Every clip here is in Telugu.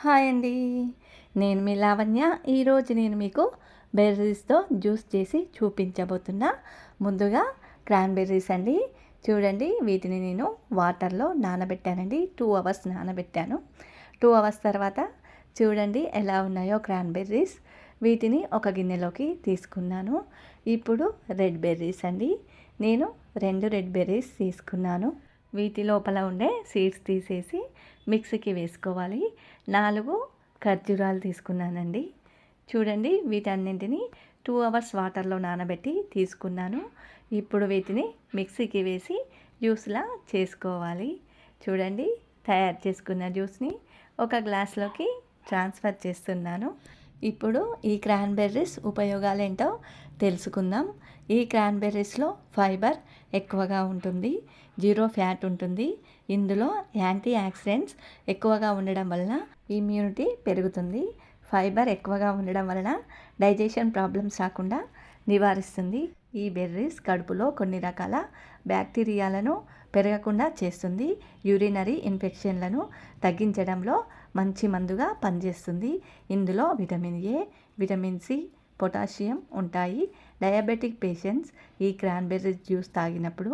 హాయ్ అండి. నేను మీ లావణ్య. ఈరోజు నేను మీకు బెర్రీస్తో జ్యూస్ చేసి చూపించబోతున్నా. ముందుగా క్రాన్బెర్రీస్ అండి. చూడండి వీటిని నేను వాటర్లో నానబెట్టానండి. టూ అవర్స్ నానబెట్టాను. టూ అవర్స్ తర్వాత చూడండి ఎలా ఉన్నాయో క్రాన్బెర్రీస్. వీటిని ఒక గిన్నెలోకి తీసుకున్నాను. ఇప్పుడు రెడ్ బెర్రీస్ అండి. నేను రెండు రెడ్ బెర్రీస్ తీసుకున్నాను. వీటి లోపల ఉండే సీడ్స్ తీసేసి మిక్సీకి వేసుకోవాలి. నాలుగు ఖర్జూరాలు తీసుకున్నానండి. చూడండి వీటన్నింటిని టూ అవర్స్ వాటర్లో నానబెట్టి తీసుకున్నాను. ఇప్పుడు వీటిని మిక్సీకి వేసి జ్యూస్లా చేసుకోవాలి. చూడండి తయారు చేసుకున్న జ్యూస్ని ఒక గ్లాస్లోకి ట్రాన్స్ఫర్ చేస్తున్నాను. ఇప్పుడు ఈ క్రాన్బెర్రీస్ ఉపయోగాలేంటో తెలుసుకుందాం. ఈ క్రాన్బెర్రీస్లో ఫైబర్ ఎక్కువగా ఉంటుంది జీరో ఫ్యాట్ ఉంటుంది. ఇందులో యాంటీ యాక్సిడెంట్స్ ఎక్కువగా ఉండడం వలన ఇమ్యూనిటీ పెరుగుతుంది. ఫైబర్ ఎక్కువగా ఉండడం వలన డైజెషన్ ప్రాబ్లమ్స్ రాకుండా నివారిస్తుంది. ఈ బెర్రీస్ కడుపులో కొన్ని రకాల బ్యాక్టీరియాలను పెరగకుండా చేస్తుంది. యూరినరీ ఇన్ఫెక్షన్లను తగ్గించడంలో మంచి మందుగా పనిచేస్తుంది. ఇందులో vitamin A vitamin C potassium ఉంటాయి. డయాబెటిక్ పేషెంట్స్ ఈ క్రాన్బెర్రీ జ్యూస్ తాగినప్పుడు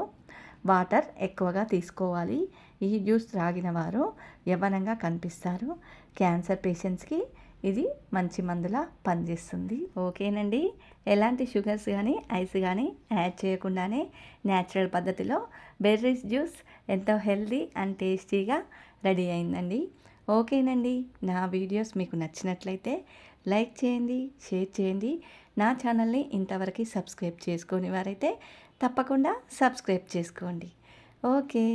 వాటర్ ఎక్కువగా తీసుకోవాలి. ఈ జ్యూస్ త్రాగిన వారు యవ్వనంగా కనిపిస్తారు. క్యాన్సర్ పేషెంట్స్కి ఇది మంచి మందులా పనిచేస్తుంది. ఓకేనండి. ఎలాంటి షుగర్స్ కానీ ఐస్ కానీ యాడ్ చేయకుండానే న్యాచురల్ పద్ధతిలో బెర్రీస్ జ్యూస్ ఎంతో హెల్దీ అండ్ టేస్టీగా రెడీ అయిందండి. ఓకేనండి. నా వీడియోస్ మీకు నచ్చినట్లయితే లైక్ చేయండి షేర్ చేయండి. నా ఛానల్ని ఇంతవరకు సబ్స్క్రైబ్ చేసుకొని వారైతే తప్పకుండా సబ్స్క్రైబ్ చేసుకోండి. ఓకే.